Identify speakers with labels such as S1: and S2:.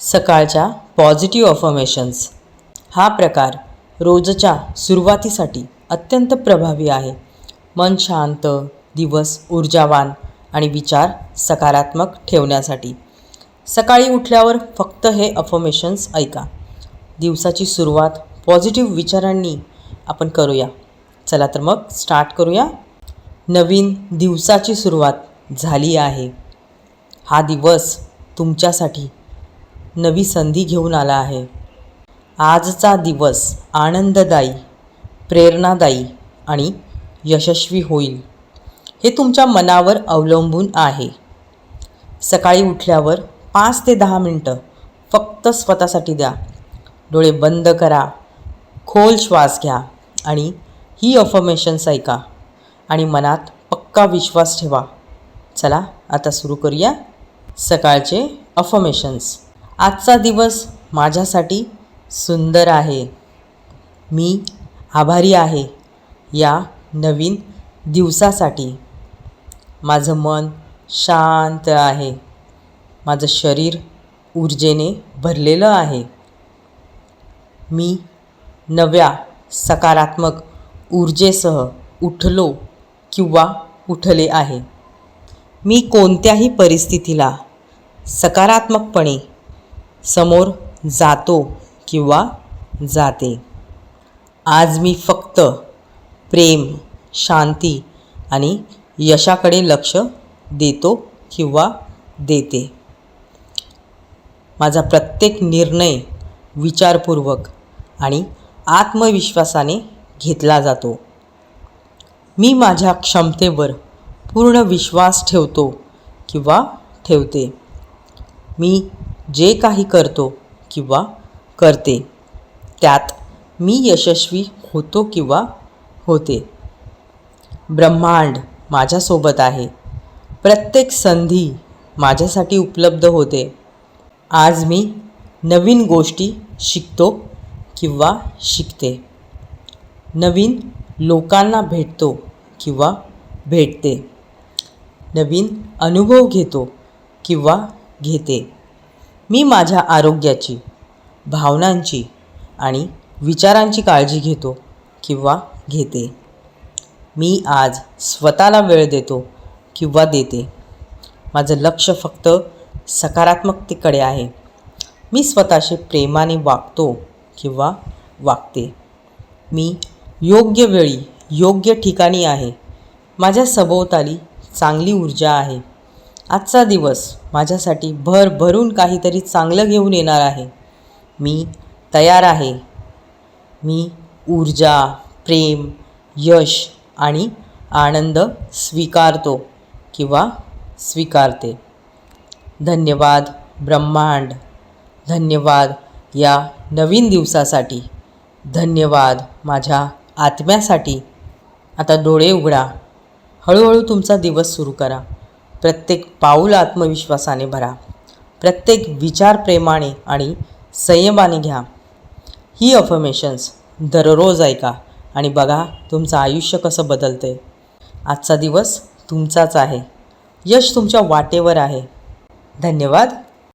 S1: सकाळच्या positive affirmations हा प्रकार रोजच्या सुरुवातीसाठी अत्यंत प्रभावी आहे. मन शांत दिवस ऊर्जावान आणि विचार सकारात्मक ठेवण्यासाठी. सकाळी उठल्यावर फक्त हे अफर्मेशन्स ऐका. दिवसाची सुरुवात पॉझिटिव्ह विचारांनी आपण करूया. चला तर मग स्टार्ट करूया. नवीन दिवसाची सुरुवात झाली आहे. हा दिवस तुमच्यासाठी नवी संधी घेऊन आला आहे. आजचा दिवस आनंददायी प्रेरणादायी आणि यशस्वी होईल हे तुमच्या मनावर अवलंबून आहे. सकाळी उठल्यावर पाच ते दहा मिनटं फक्त स्वतःसाठी द्या. डोळे बंद करा खोल श्वास घ्या आणि ही अफर्मेशन्स ऐका आणि मनात पक्का विश्वास ठेवा. चला आता सुरू करूया सकाळचे अफर्मेशन्स आजचा दिवस माझ्यासाठी सुंदर आहे. मी आभारी आहे या नवीन दिवसासाठी. माझं मन शांत आहे. माझं शरीर ऊर्जेने भरलेलं आहे. मी नव्या सकारात्मक ऊर्जेसह उठलो किंवा उठले आहे. मी कोणत्याही परिस्थितीला सकारात्मकपणे समोर जातो किंवा जाते. आज मी फक्त प्रेम शांती आणि यशाकडे लक्ष देतो किंवा देते. माझा प्रत्येक निर्णय विचारपूर्वक आणि आत्मविश्वासाने घेतला जातो. मी माझ्या क्षमतेवर पूर्ण विश्वास ठेवतो किंवा ठेवते. मी जे काही करतो किंवा करते त्यात मी यशस्वी होतो किंवा होते. ब्रह्मांड माझ्यासोबत आहे. प्रत्येक संधी माझ्यासाठी उपलब्ध होते. आज मी नवीन गोष्टी शिकतो किंवा शिकते. नवीन लोकांना भेटतो किंवा भेटते. नवीन अनुभव घेतो किंवा घेते. मी माझ्या आरोग्याची भावनांची आणि विचारांची काळजी घेतो किंवा घेते. मी आज स्वतःला वेळ देतो किंवा देते. माझं लक्ष फक्त सकारात्मकतेकडे आहे. मी स्वतःशी प्रेमाने वागतो किंवा वागते. मी योग्य वेळी योग्य ठिकाणी आहे. माझ्या सभोवताली चांगली ऊर्जा आहे. आजचा दिवस माझ्यासाठी भरभरून काहीतरी चांगलं घेऊन येणार आहे. मी तयार आहे. मी ऊर्जा प्रेम यश आणि आनंद स्वीकारतो किंवा स्वीकारते. धन्यवाद ब्रह्मांड. धन्यवाद या नवीन दिवसासाठी. धन्यवाद माझ्या आत्म्यासाठी. आता डोळे उघडा. हळूहळू तुमचा दिवस सुरू करा. प्रत्येक पाऊल आत्मविश्वासाने भरा. प्रत्येक विचार प्रेमाने आणि संयमाने घ्या. ही अफर्मेशन्स दररोज ऐका आणि बघा तुमचं आयुष्य कसं बदलतं आजचा दिवस तुमचाच आहे. यश तुमच्या वाटेवर आहे. धन्यवाद.